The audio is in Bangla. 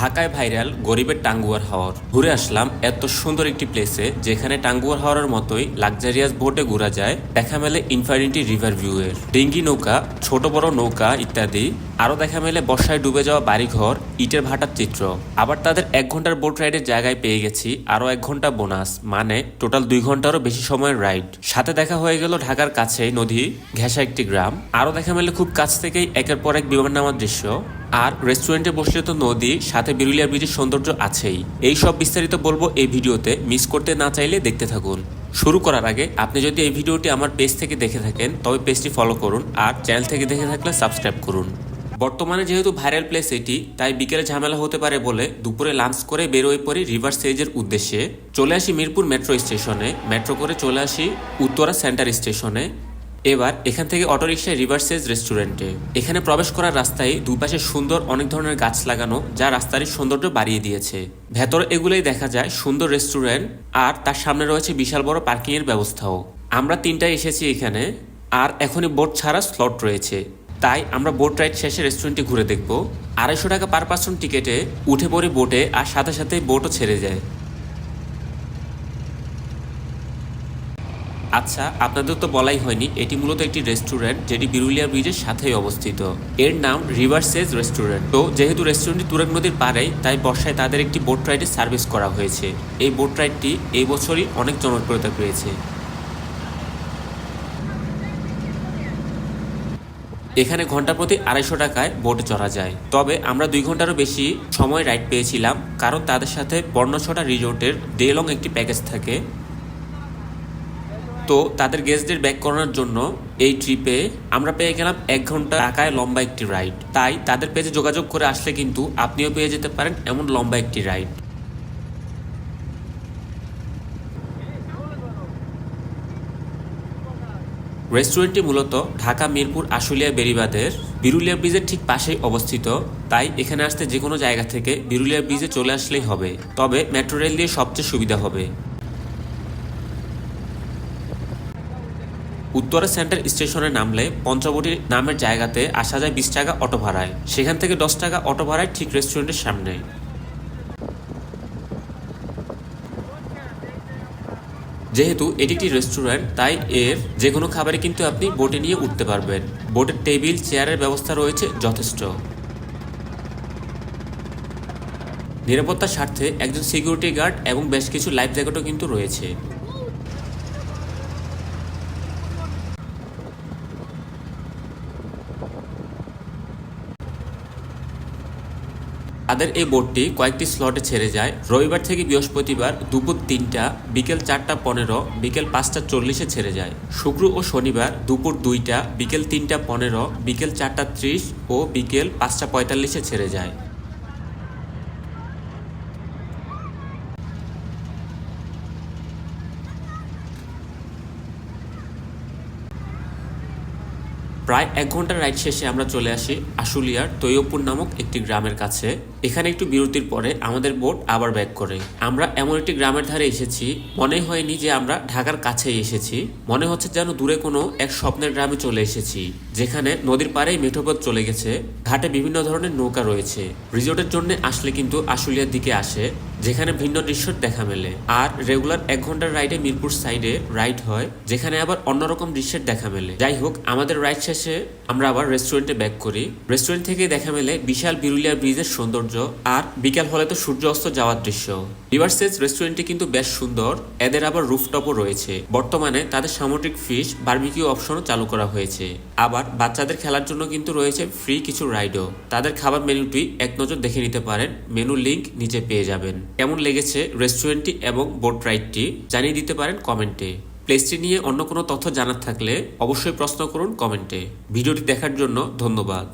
ঢাকায় ভাইরাল গরিবের টাঙ্গুয়ার হাওর। ঘুরে আসলাম এত সুন্দর একটি প্লেসে যেখানে টাঙ্গুয়ার হাওরের মতোই লাক্সারিয়াস বোটে ঘোরা যায়, দেখা মেলে ইনফাইনিটি রিভার ভিউয়ের ডিঙ্গি নৌকা, ছোট বড় নৌকা ইত্যাদি, আরও দেখা মেলে বর্ষায় ডুবে যাওয়া বাড়িঘর, ইটের ভাটার চিত্র। আবার তাদের এক ঘণ্টার বোট রাইডের জায়গায় পেয়ে গেছি আরও এক ঘণ্টা বোনাস মানে টোটাল দুই ঘন্টারও বেশি সময়ের রাইড সাথে দেখা হয়ে গেল ঢাকার কাছেই নদী, ঘেঁষা একটি গ্রাম। আরও দেখা মেলে খুব কাছ থেকেই একের পর এক বিমান নামার দৃশ্য। আর রেস্টুরেন্টে বসলে তো নদী, সাথে বিরুলিয়া ব্রিজের সৌন্দর্য আছেই। এই সব বিস্তারিত বলব এই ভিডিওতে। মিস করতে না চাইলে দেখতে থাকুন। শুরু করার আগে, আপনি যদি এই ভিডিওটি আমার পেজ থেকে দেখে থাকেন, তবে পেজটি ফলো করুন আর চ্যানেল থেকে দেখে থাকলে সাবস্ক্রাইব করুন। বর্তমানে যেহেতু ভাইরাল প্লেস এটি, তাই বিকেলে ঝামেলা হতে পারে বলে দুপুরে লাঞ্চ করে বেরোয় পড়ি রিভার সেজের উদ্দেশ্যে। চলে আসি মিরপুর মেট্রো স্টেশনে মেট্রো করে চলে আসি উত্তরা সেন্টার স্টেশনে এবার এখান থেকে অটোরিকশায় রিভার্সেজ রেস্টুরেন্টে এখানে প্রবেশ করার রাস্তায় দুপাশে সুন্দর অনেক ধরনের গাছ লাগানো, যা রাস্তার সৌন্দর্য বাড়িয়ে দিয়েছে। ভেতর এগুলোই দেখা যায় সুন্দর রেস্টুরেন্ট আর তার সামনে রয়েছে বিশাল বড় পার্কিং এর ব্যবস্থাও। আমরা তিনটায় এসেছি এখানে, আর এখনই বোট ছাড়া স্লট রয়েছে। তাই আমরা বোট রাইড শেষে রেস্টুরেন্টটি ঘুরে দেখব। আড়াইশো টাকা পার পার্সন টিকেটে উঠে পড়ে বোটে আর সাথে সাথে বোটও ছেড়ে যায়। আচ্ছা আপনাদের তো বলাই হয়নি, এটি মূলত একটি রেস্টুরেন্ট যেটি বিরুলিয়া ব্রিজের সাথেই অবস্থিত। এর নাম রিভারসেজ রেস্টুরেন্ট। তো যেহেতু রেস্টুরেন্টটি তুরাগ নদীর পাড়েই, তাই বর্ষায় তাদের একটি বোট রাইডের সার্ভিস করা হয়েছে। এই বোট রাইডটি এই বছরই অনেক জনপ্রিয়তা পেয়েছে। এখানে ঘণ্টা প্রতি আড়াইশো টাকায় বোটে চড়া যায়। তবে আমরা দুই ঘন্টারও বেশি সময় রাইড পেয়েছিলাম, কারণ তাদের সাথে বর্ণছড়া রিসোর্টের ডে লং একটি প্যাকেজ থাকে। তো তাদের গেস্টদের ব্যাক করানোর জন্য এই ট্রিপে আমরা পেয়ে গেলাম এক ঘণ্টা টাকায় লম্বা একটি রাইড তাই তাদের পেজে যোগাযোগ করে আসলে কিন্তু আপনিও পেয়ে যেতে পারেন এমন লম্বা একটি রাইড রেস্টুরেন্টটি মূলত ঢাকা, মিরপুর, আশুলিয়া বেরিবাদের বিরুলিয়া ব্রিজের ঠিক পাশেই অবস্থিত। তাই এখানে আসতে যে কোনো জায়গা থেকে বিরুলিয়া ব্রিজে চলে আসলেই হবে। তবে মেট্রো রেল দিয়ে সবচেয়ে সুবিধা হবে। উত্তরা সেন্টার স্টেশনে নামলে পঞ্চবটি নামের জায়গাতে আসা যায় বিশ টাকা অটো ভাড়ায়। সেখান থেকে দশ টাকা অটো ভাড়ায় ঠিক রেস্টুরেন্টের সামনে। যেহেতু এটি একটি রেস্টুরেন্ট, তাই এর যে কোনো খাবারে কিন্তু আপনি বোটে নিয়ে উঠতে পারবেন। বোটের টেবিল, চেয়ারের ব্যবস্থা রয়েছে যথেষ্ট। নিরাপত্তার স্বার্থে একজন সিকিউরিটি গার্ড এবং বেশ কিছু লাইফ জ্যাকেটও কিন্তু রয়েছে। তাদের এই বোটটি কয়েকটি স্লটে ছেড়ে যায়। রবিবার থেকে বৃহস্পতিবার দুপুর তিনটা, বিকেল চারটা পনেরো, বিকেল পাঁচটা চল্লিশে ছেড়ে যায়। শুক্র ও শনিবার দুপুর দুইটা, বিকেল তিনটা পনেরো, বিকেল চারটা ত্রিশ ও বিকেল পাঁচটা পঁয়তাল্লিশে ছেড়ে যায়। প্রায় এক ঘণ্টার রাইড শেষে আমরা চলে আসি আশুলিয়ার তৈয়বপুর নামক একটি গ্রামের কাছে। এখানে একটু বিরতির পরে আমাদের বোট আবার ব্যাক করে। আমরা এমন একটি গ্রামের ধারে এসেছি, মনে হয়নি যে আমরা ঢাকার কাছেই এসেছি। মনে হচ্ছে যেন দূরে কোনো এক স্বপ্নের গ্রামে চলে এসেছি, যেখানে নদীর পাড়েই মেঠোপথ চলে গেছে। ঘাটে বিভিন্ন ধরনের নৌকা রয়েছে। রিসোর্টের জন্য আসলে কিন্তু আশুলিয়ার দিকে আসে, যেখানে ভিন্ন দৃশ্যর দেখা মেলে। আর রেগুলার এক ঘণ্টার রাইডে মিরপুর সাইডে রাইড হয়, যেখানে আবার অন্যরকম দৃশ্যের দেখা মেলে। যাই হোক, আমাদের রাইড শেষে আমরা আবার রেস্টুরেন্টে ব্যাক করি। রেস্টুরেন্ট থেকে দেখা মেলে বিশাল বিরুলিয়া ব্রিজের সৌন্দর্য আর বিকাল হলে তো সূর্য অস্ত যাওয়ার দৃশ্য। রিভার্সেজ রেস্টুরেন্টটি কিন্তু বেশ সুন্দর, এদের আবার রুফটপও রয়েছে। বর্তমানে তাদের সামুদ্রিক ফিশ, বার্বিকিউ অপশনও চালু করা হয়েছে। আবার বাচ্চাদের খেলার জন্য কিন্তু রয়েছে ফ্রি কিছু রাইডও। তাদের খাবার মেনুটি এক নজর দেখে নিতে পারেন, মেনু লিংক নিচে পেয়ে যাবেন। কেমন লেগেছে রেস্টুরেন্টটি এবং বোট রাইডটি জানিয়ে দিতে পারেন কমেন্টে। প্লেসটি নিয়ে অন্য কোনো তথ্য জানার থাকলে অবশ্যই প্রশ্ন করুন কমেন্টে। ভিডিওটি দেখার জন্য ধন্যবাদ।